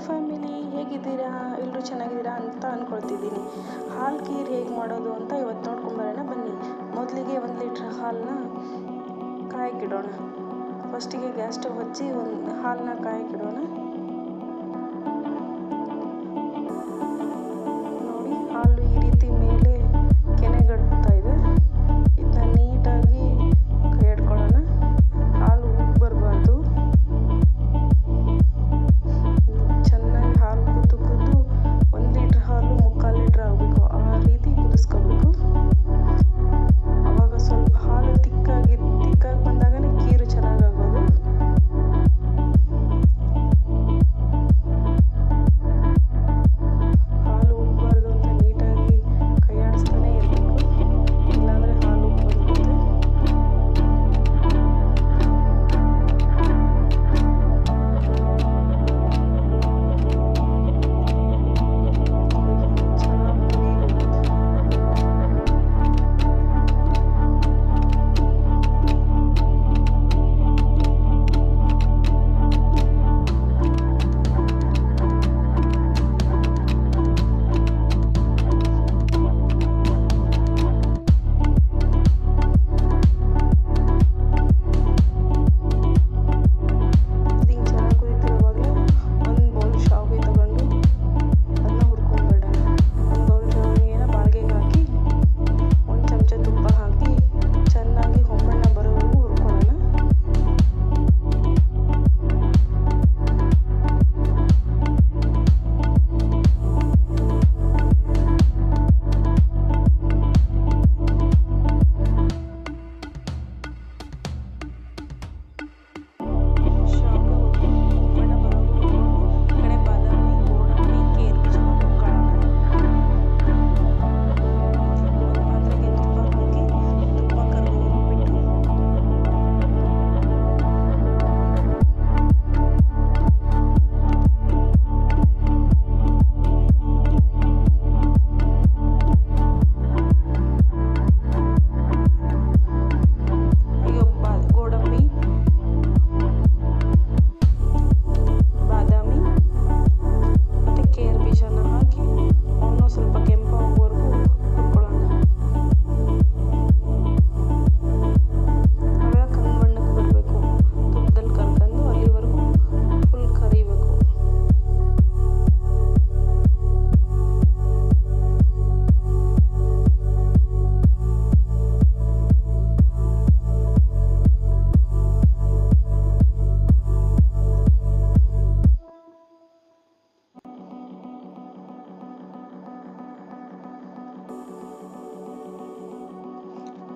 Family ಹೇಗಿದ್ದೀರಾ? ಎಲ್ಲರೂ ಚೆನ್ನಾಗಿದ್ದೀರಾ ಅಂತ ಅಂದ್ಕೊಳ್ತಿದ್ದೀನಿ ಹಾಲು ಖೀರ್ ಹೇಗೆ ಮಾಡೋದು ಅಂತ ಇವತ್ತು ನೋಡ್ಕೊಂಬರೋಣ ಬನ್ನಿ. ಮೊದಲಿಗೆ ಒಂದು ಲೀಟ್ರ್ ಹಾಲನ್ನ ಕಾಯಕ್ಕಿಡೋಣ. ಫಸ್ಟಿಗೆ ಗ್ಯಾಸ್ ಸ್ಟವ್ ಹಚ್ಚಿ ಒಂದು ಹಾಲನ್ನ ಕಾಯಕ್ಕಿಡೋಣ.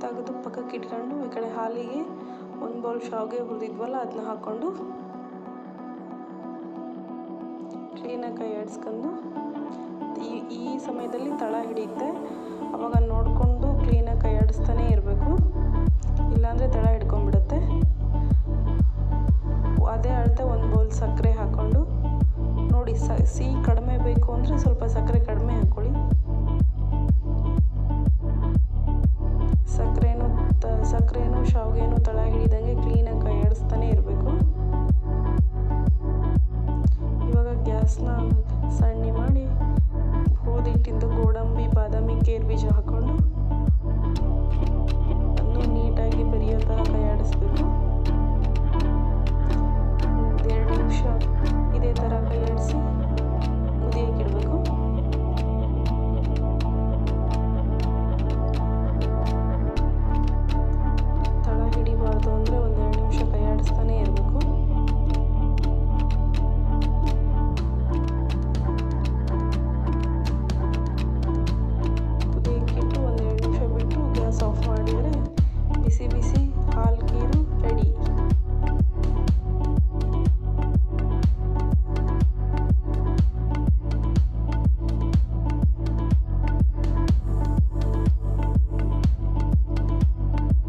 ತೆಗೆದು ಪಕ್ಕಕ್ಕೆ ಇಟ್ಕೊಂಡು ಈ ಕಡೆ ಹಾಲಿಗೆ ಒಂದು ಬೌಲ್ ಶಾವಿಗೆ ಹುರಿದಿದ್ವಲ್ಲ ಅದನ್ನ ಹಾಕ್ಕೊಂಡು ಕ್ಲೀನಾಗಿ ಕೈ ಆಡಿಸ್ಕೊಂಡು ಈ ಈ ಸಮಯದಲ್ಲಿ ತಳ ಹಿಡಿಯುತ್ತೆ. ಅವಾಗ ಶಾವಿಗೆನೂ ತಳ ಹಿಡಿದಂಗೆ ಕ್ಲೀನಾಗಿ ಕೈ ಆಡಿಸ್ತಾನೆ ಇರಬೇಕು. ಇವಾಗ ಗ್ಯಾಸ್ನ ಸಣ್ಣ ಮಾಡಿ ಗೋಧಿ ಗೋಡಂಬಿ, ಬಾದಾಮಿ ಗೇರು ಬೀಜ ಹಾಕ್ಕೊಂಡು